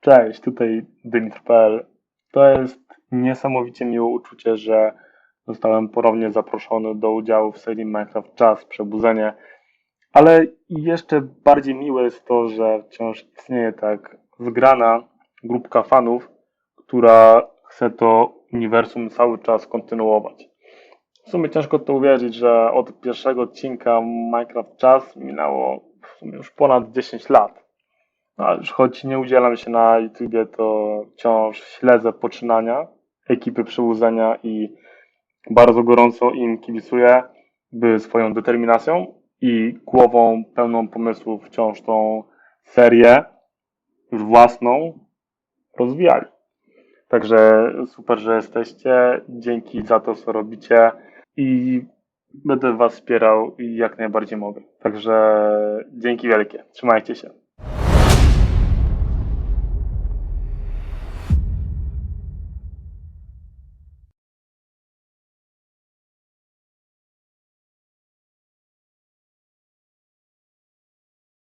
Cześć, tutaj Dymitr.pl. To jest niesamowicie miłe uczucie, że zostałem ponownie zaproszony do udziału w serii Minecraft Czas Przebudzenie. Ale jeszcze bardziej miłe jest to, że wciąż istnieje tak zgrana grupka fanów, która chce to uniwersum cały czas kontynuować. W sumie ciężko to uwierzyć, że od pierwszego odcinka Minecraft Czas minęło w sumie już ponad 10 lat. Choć nie udzielam się na YouTubie, to wciąż śledzę poczynania ekipy Przebudzenia i bardzo gorąco im kibicuję, by swoją determinacją i głową pełną pomysłów wciąż tą serię już własną rozwijali. Także super, że jesteście. Dzięki za to, co robicie i będę Was wspierał jak najbardziej mogę. Także dzięki wielkie. Trzymajcie się.